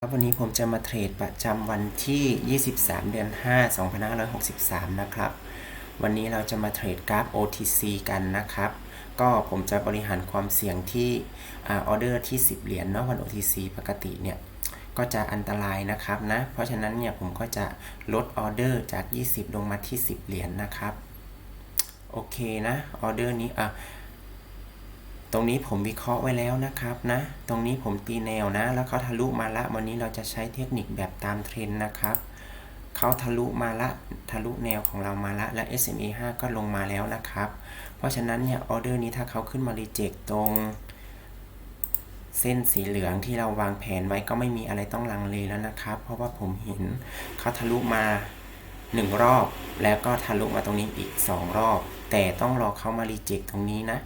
ครับวันนี้ผมจะมาเทรดประจำวันที่ 23 เดือน 5 2563 นะครับ วันนี้เราจะมาเทรดกราฟ OTC กันนะครับ ก็ผมจะบริหารความเสี่ยงที่ออเดอร์ที่ 10 เหรียญเนาะวัน OTC ปกติเนี่ย ก็จะอันตรายนะครับนะ เพราะฉะนั้นเนี่ยผมก็จะลดออเดอร์จาก 20 ลงมาที่ 10 เหรียญนะครับ โอเคนะ ออเดอร์นี้อะ ตรงนี้ผมวิเคราะห์ไว้แล้วนะครับนะ ตรงนี้ผมตีแนวนะ แล้วเขาทะลุมาละ วันนี้เราจะใช้เทคนิคแบบตามเทรนด์นะครับ เขาทะลุมาละ ทะลุแนวของเรามาละ และ SMA 5 ก็ลงมาแล้วนะครับ เพราะฉะนั้นเนี่ยออเดอร์นี้ถ้าเขาขึ้นมารีเจ็คตรง เส้นสีเหลืองที่เราวางแผนไว้ก็ไม่มีอะไรต้องลังเลแล้วนะครับ เพราะว่าผมเห็นเขาทะลุมาหนึ่งรอบ แล้วก็ทะลุมาตรงนี้อีกสองรอบ แต่ต้องรอเขามารีเจ็คตรงนี้นะ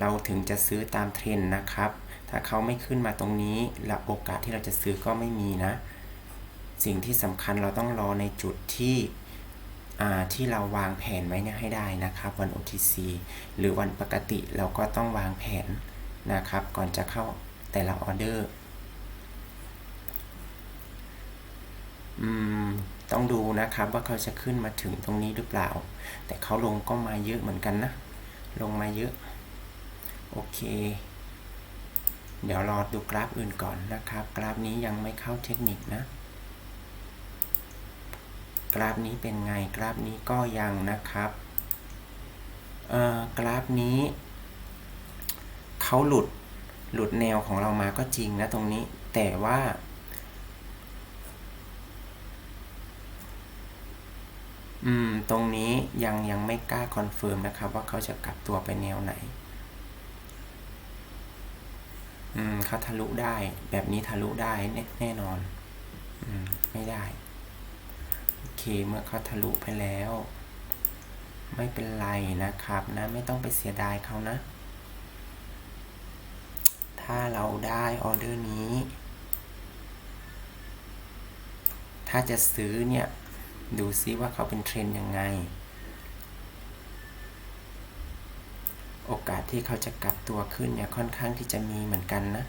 เราถึงจะซื้อตามเทรน์นะครับ ถ้าเขาไม่ขึ้นมาตรงนี้และโอกาสที่เราจะซื้อก็ไม่มีนะ สิ่งที่สำคัญเราต้องรอในจุดที่ที่เราวางแผนไว้เนี่ยให้ได้นะครับ วัน OTC หรือวันปกติเราก็ต้องวางแผนนะครับ ก่อนจะเข้าแต่ละออเดอร์ต้องดูนะครับว่าเขาจะขึ้นมาถึงตรงนี้หรือเปล่า แต่เขาลงก็มาเยอะเหมือนกันนะ ลงมาเยอะ โอเค เดี๋ยวรอดูกราฟอื่นก่อนนะครับ กราฟนี้ยังไม่เข้าเทคนิคนะ กราฟนี้เป็นไง กราฟนี้ก็ยังนะครับเอ่อกราฟนี้เขาหลุดหลุดแนวของเรามาก็จริงนะตรงนี้ แต่ว่า อืม ตรงนี้ยังยังไม่กล้าคอนเฟิร์มนะครับ ว่าเขาจะกลับตัวไปแนวไหน อืมเขาทะลุได้ แบบนี้ทะลุได้แน่แน่นอน อืม ไม่ได้ โอเค เมื่อเขาทะลุไปแล้ว ไม่เป็นไรนะครับนะ ไม่ต้องไปเสียดายเขานะ ถ้าเราได้ออเดอร์นี้ ถ้าจะซื้อเนี่ย ดูซิว่าเขาเป็นเทรนยังไง โอกาสที่เขาจะกลับตัวขึ้นเนี่ยค่อนข้างที่จะมีเหมือนกันนะ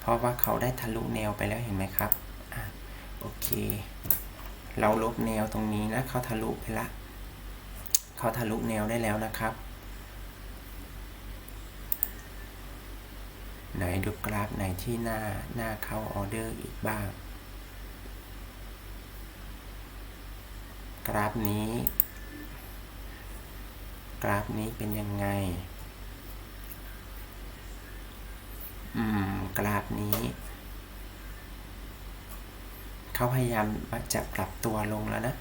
เพราะว่าเขาได้ทะลุแนวไปแล้วเห็นไหมครับอะโอเค เราลบแนวตรงนี้นะเขาทะลุไปละ เขาทะลุแนวได้แล้วนะครับ ไหนดูกราฟไหนที่หน้าหน้าเข้าออเดอร์อีกบ้าง กราฟนี้ กราฟนี้เป็นยังไง อืม กราฟนี้ เขาพยายามจะปรับตัวลงแล้วนะ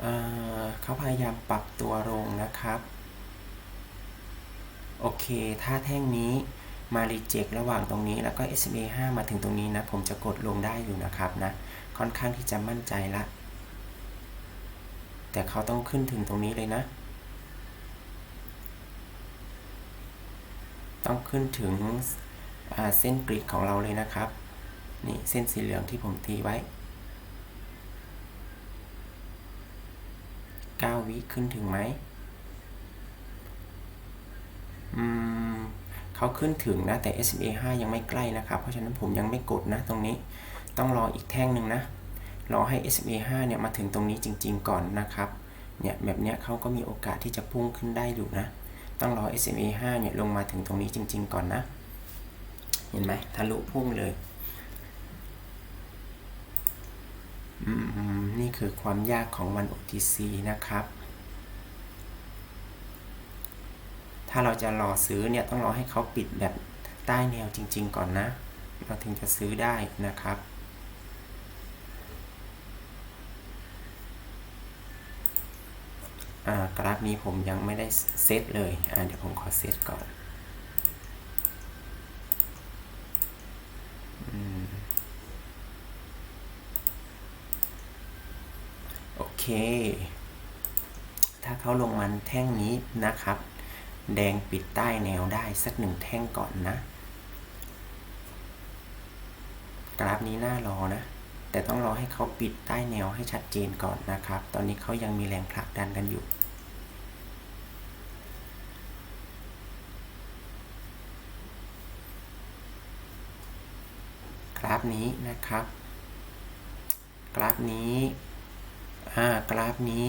เเขาพยายามปรับตัวลงนะครับ โอเค ถ้าแท่งนี้มารีเจ็คระหว่างตรงนี้แล้วก็ SMA 5 มาถึงตรงนี้นะ ผมจะกดลงได้อยู่นะครับนะ ค่อนข้างที่จะมั่นใจละ แต่เขาต้องขึ้นถึงตรงนี้เลยนะ ต้องขึ้นถึงเส้นกริดของเราเลยนะครับ นี่เส้นสีเหลืองที่ผมตีไว้ 9 วิขึ้นถึงไหมอืมเขาขึ้นถึงนะ แต่ SMA 5 ยังไม่ใกล้นะครับ เพราะฉะนั้นผมยังไม่กดนะตรงนี้ ต้องรออีกแท่งหนึ่งนะ รอให้ SMA 5 เนี่ยมาถึงตรงนี้จริง ๆ ก่อนนะครับ เนี่ยแบบเนี้ยเขาก็มีโอกาสที่จะพุ่งขึ้นได้อยู่นะ ต้องรอ SMA 5เนี่ยลงมาถึงตรงนี้จริง ๆ ก่อนนะ เห็นไหมทะลุพุ่งเลยอืมนี่คือความยากของวัน OTC นะครับ ถ้าเราจะรอซื้อเนี่ยต้องรอให้เขาปิดแบบใต้แนวจริง ๆ ก่อนนะ เราถึงจะซื้อได้นะครับ กราฟนี้ผมยังไม่ได้เซตเลยเดี๋ยวผมขอเซตก่อนโอเค ถ้าเขาลงมันแท่งนี้นะครับ แดงปิดใต้แนวได้สักหนึ่งแท่งก่อนนะ กราฟนี้น่ารอนะ แต่ต้องรอให้เขาปิดใต้แนวให้ชัดเจนก่อนนะครับ ตอนนี้เขายังมีแรงผลักดันกันอยู่ กราฟนี้นะครับ กราฟนี้อ่ากราฟนี้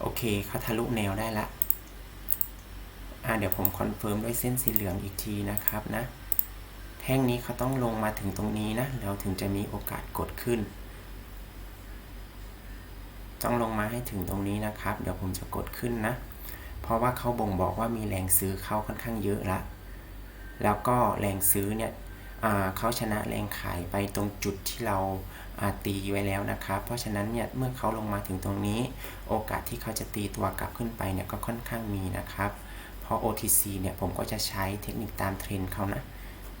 โอเคเขาทะลุแนวได้ละอ่าเดี๋ยวผมคอนเฟิร์มด้วยเส้นสีเหลืองอีกทีนะครับนะ แท่งนี้เขาต้องลงมาถึงตรงนี้นะ เราถึงจะมีโอกาสกดขึ้น ต้องลงมาให้ถึงตรงนี้นะครับ เดี๋ยวผมจะกดขึ้นนะ เพราะว่าเขาบ่งบอกว่ามีแรงซื้อเข้าค่อนข้างเยอะละ แล้วก็แรงซื้อเนี่ยเขาชนะแรงขายไปตรงจุดที่เราตีไว้แล้วนะครับ เพราะฉะนั้นเนี่ยเมื่อเขาลงมาถึงตรงนี้ โอกาสที่เขาจะตีตัวกลับขึ้นไปเนี่ยก็ค่อนข้างมีนะครับ เพราะ OTC เนี่ยผมก็จะใช้เทคนิคตามเทรนเขานะ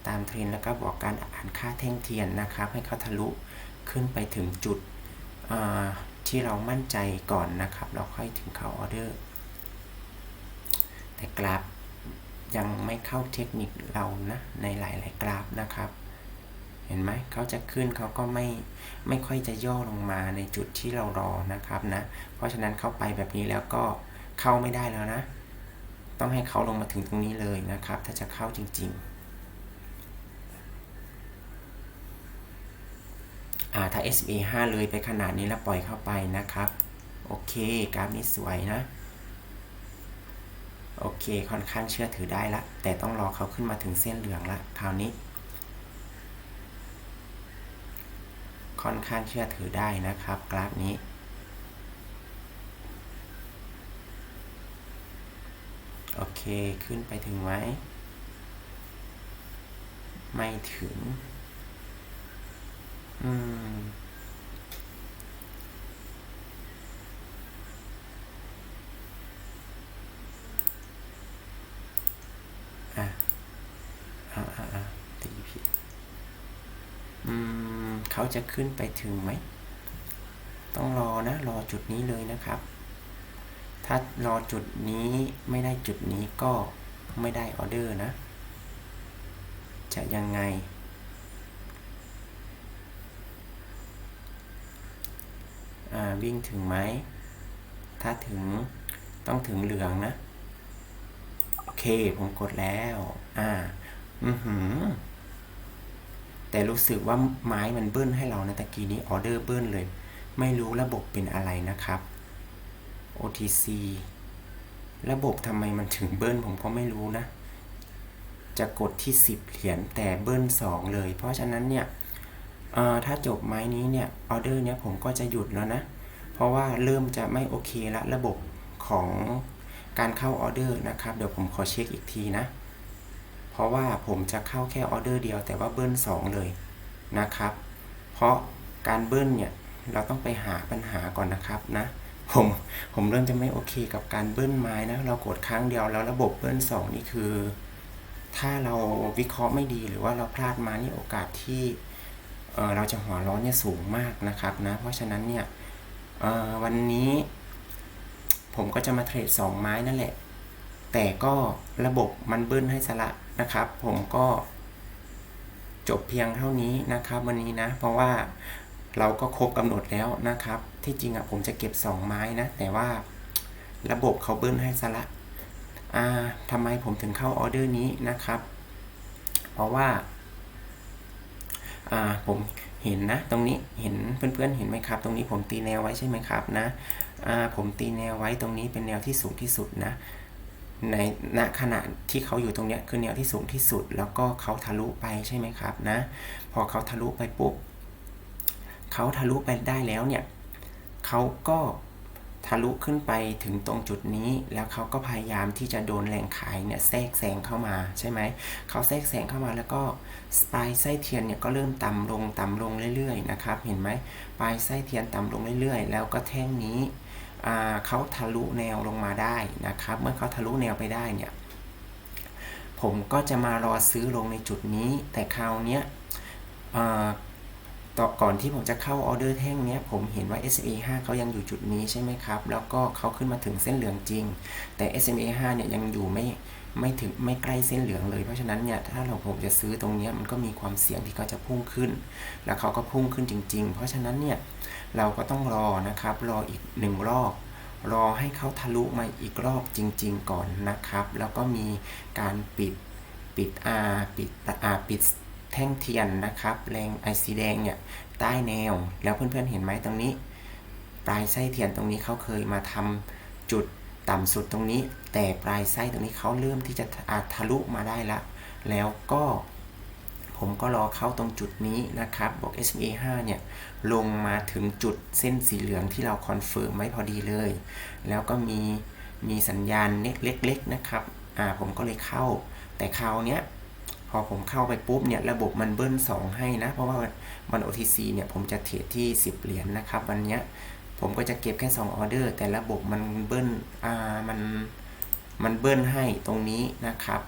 ตามเทรนแล้วก็บอกการอ่านค่าแท่งเทียนนะครับ ให้เขาทะลุขึ้นไปถึงจุดที่เรามั่นใจก่อนนะครับ เราค่อยถึงเขาออเดอร์ แต่กราฟ ยังไม่เข้าเทคนิคเรานะในหลาย ๆ กราฟนะครับ เห็นไหมเขาจะขึ้นเขาก็ไม่ไม่ค่อยจะย่อลงมาในจุดที่เรารอนะครับนะ เพราะฉะนั้นเข้าไปแบบนี้แล้วก็เข้าไม่ได้แล้วนะ ต้องให้เขาลงมาถึงตรงนี้เลยนะครับ ถ้าจะเข้าจริงๆอ่าถ้า SMA 5 เลยไปขนาดนี้แล้วปล่อยเข้าไปนะครับ โอเค กราฟนี้สวยนะ โอเคค่อนข้างเชื่อถือได้ละ แต่ต้องรอเขาขึ้นมาถึงเส้นเหลืองละคราวนี้ ค่อนข้างเชื่อถือได้นะครับ กราฟนี้ โอเคขึ้นไปถึงไหมไม่ถึง อืม อ่าอ่าอ่าตีผิดอืมเขาจะขึ้นไปถึงไหม ต้องรอนะ รอจุดนี้เลยนะครับ ถ้ารอจุดนี้ไม่ได้จุดนี้ก็ไม่ได้ออเดอร์นะ จะยังไงอ่าวิ่งถึงไหม ถ้าถึงต้องถึงเหลืองนะ โอเค ผมกดแล้ว อ่า อือหือ แต่รู้สึกว่าไม้มันเบิ้ลให้เรานะตะกี้นี้ออเดอร์เบิ้ลเลย ไม่รู้ระบบเป็นอะไรนะครับ OTC ระบบทำไมมันถึงเบิ้ลผมก็ไม่รู้นะ จะกดที่ 10 เหรียญแต่เบิ้ล2เลย เพราะฉะนั้นเนี่ยถ้าจบไม้นี้เนี่ยออเดอร์เนี้ยผมก็จะหยุดแล้วนะ เพราะว่าเริ่มจะไม่โอเคละระบบของการเข้าออเดอร์นะครับ เดี๋ยวผมขอเช็คอีกทีนะ เพราะว่าผมจะเข้าแค่ออเดอร์เดียวแต่ว่าเบิ้ล2 เลยนะครับ เพราะการเบิ้ลเนี่ยเราต้องไปหาปัญหาก่อนนะครับนะผมผมเริ่มจะไม่โอเคกับการเบิ้ลไม้นะเรากดครั้งเดียวแล้วระบบเบิ้ล2 นี่คือ ถ้าเราวิเคราะห์ไม่ดีหรือว่าเราพลาดมานี่โอกาสที่เเราจะหัวร้อนเนี่ยสูงมากนะครับนะเพราะฉะนั้นเนี่ยวันนี้ ผมก็จะมาเทรด 2 ไม้นั่นแหละ แต่ก็ระบบมันเบิ้ลให้สละนะครับ ผมก็จบเพียงเท่านี้นะครับ วันนี้นะ เพราะว่าเราก็ครบกำหนดแล้วนะครับ ที่จริงอะผมจะเก็บ 2 ไม้นะ แต่ว่าระบบเขาเบิ้ลให้สละอ่าทำไมผมถึงเข้าออเดอร์นี้นะครับ เพราะว่าอ่าผมเห็นนะ ตรงนี้เห็นเพื่อนๆเห็นไหมครับ ตรงนี้ผมตีแนวไว้ใช่ไหมครับนะอ่าผมตีแนวไว้ตรงนี้เป็นแนวที่สูงที่สุดนะ ในณขณะที่เขาอยู่ตรงนี้คือแนวที่สูงที่สุด แล้วก็เขาทะลุไปใช่ไหมครับนะ พอเขาทะลุไปปุ๊บเขาทะลุไปได้แล้วเนี่ยเขาก็ทะลุขึ้นไปถึงตรงจุดนี้ แล้วเขาก็พยายามที่จะโดนแรงขายเนี่ยแทรกแซงเข้ามาใช่ไหมเขาแทรกแซงเข้ามาแล้วก็ปลายไส้เทียนเนี่ยก็เริ่มต่ำลงต่ำลงเรื่อยๆนะครับ เห็นไหมปลายไส้เทียนต่ำลงเรื่อยๆ แล้วก็แท่งนี้ เขาทะลุแนวลงมาได้นะครับ เมื่อเขาทะลุแนวไปได้เนี่ย ผมก็จะมารอซื้อลงในจุดนี้ แต่คราวนี้ต่อก่อนที่ผมจะเข้าออเดอร์แท่งนี้ผมเห็นว่า SMA 5เขายังอยู่จุดนี้ใช่ไหมครับ แล้วก็เขาขึ้นมาถึงเส้นเหลืองจริง แต่ SMA 5เนี่ยยังอยู่ไม่ไม่ถึงไม่ใกล้เส้นเหลืองเลย เพราะฉะนั้นเนี่ยถ้าเราผมจะซื้อตรงนี้มันก็มีความเสี่ยงที่เขาจะพุ่งขึ้น แล้วเขาก็พุ่งขึ้นจริง ๆ เพราะฉะนั้นเนี่ย เราก็ต้องรอนะครับ รออีกหนึ่งรอบ รอให้เขาทะลุมาอีกรอบจริง ๆ ก่อนนะครับ แล้วก็มีการปิดปิดอาปิดอาปิดแท่งเทียนนะครับ แรงไอสีแดงเนี่ยใต้แนว แล้วเพื่อนๆเห็นไหมตรงนี้ ปลายไส้เทียนตรงนี้เขาเคยมาทำจุดต่ำสุดตรงนี้ แต่ปลายไส้ตรงนี้เขาเริ่มที่จะอาจทะลุมาได้ละ แล้วก็ ผมก็รอเข้าตรงจุดนี้นะครับบอก SMA 5 เนี่ย ลงมาถึงจุดเส้นสีเหลืองที่เราคอนเฟิร์มไว้พอดีเลย แล้วก็มีมีสัญญาณเล็กๆนะครับ อ่า ผมก็เลยเข้า แต่คราวเนี้ยพอผมเข้าไปปุ๊บเนี่ย ระบบมันเบิ้ล 2 ให้นะ เพราะว่าวัน OTC เนี่ย ผมจะเทรดที่ 10 เหรียญนนะครับ วันเนี้ย ผมก็จะเก็บแค่ 2 ออเดอร์ แต่ระบบมันเบิ้ล อ่า มัน มันเบิ้ลให้ตรงนี้นะครับ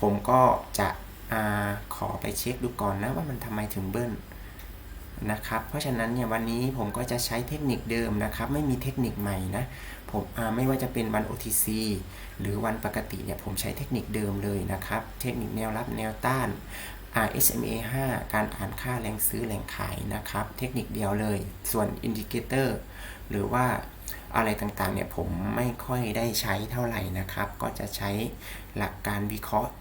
ผมก็จะ อาขอไปเช็คดูก่อนนะว่ามันทำไมถึงเบิ้ลนะครับ เพราะฉะนั้นเนี่ยวันนี้ผมก็จะใช้เทคนิคเดิมนะครับ ไม่มีเทคนิคใหม่นะ ผมไม่ว่าจะเป็นวัน OTC หรือวันปกติเนี่ยผมใช้เทคนิคเดิมเลยนะครับ เทคนิคแนวรับแนวต้าน RSMA 5 การอ่านค่าแรงซื้อแรงขายนะครับ เทคนิคเดียวเลย ส่วนอินดิเคเตอร์หรือว่าอะไรต่างๆเนี่ยผมไม่ค่อยได้ใช้เท่าไหร่นะครับ ก็จะใช้หลักการวิเคราะห์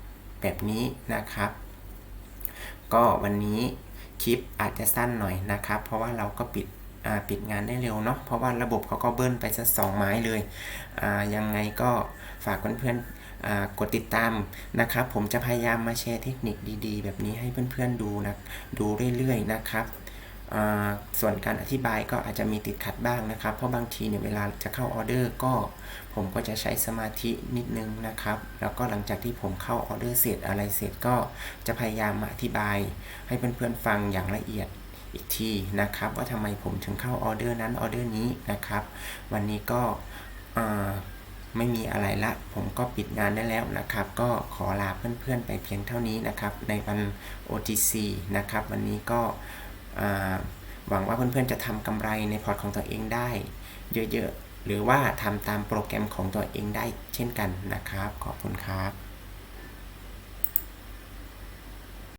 แบบนี้นะครับ ก็วันนี้คลิปอาจจะสั้นหน่อยนะครับ เพราะว่าเราก็ปิดปิดงานได้เร็วเนาะเพราะว่าระบบเขาก็เบิ้ลไปสักสองไม้เลยยังไงก็ฝากเพื่อนๆกดติดตามนะครับ ผมจะพยายามมาแชร์เทคนิคดีๆ แบบนี้ให้เพื่อนๆดูนะดูเรื่อยๆนะครับ ส่วนการอธิบายก็อาจจะมีติดขัดบ้างนะครับ เพราะบางทีเนี่ยเวลาจะเข้าออเดอร์ก็ ผมก็จะใช้สมาธินิดนึงนะครับ แล้วก็หลังจากที่ผมเข้าออเดอร์เสร็จอะไรเสร็จก็จะพยายามมาอธิบาย ให้เพื่อนๆฟังอย่างละเอียดอีกทีนะครับ ว่าทำไมผมถึงเข้าออเดอร์นั้นออเดอร์นี้นะครับ วันนี้ก็ไม่มีอะไรละ ผมก็ปิดงานได้แล้วนะครับ ก็ขอลาเพื่อนๆไปเพียงเท่านี้นะครับ ในวัน OTC นะครับ วันนี้ก็ หวังว่าเพื่อนๆจะทำกำไรในพอร์ตของตัวเองได้ เยอะๆ หรือว่าทำตามโปรแกรมของตัวเองได้เช่นกันนะครับ ขอบคุณครับ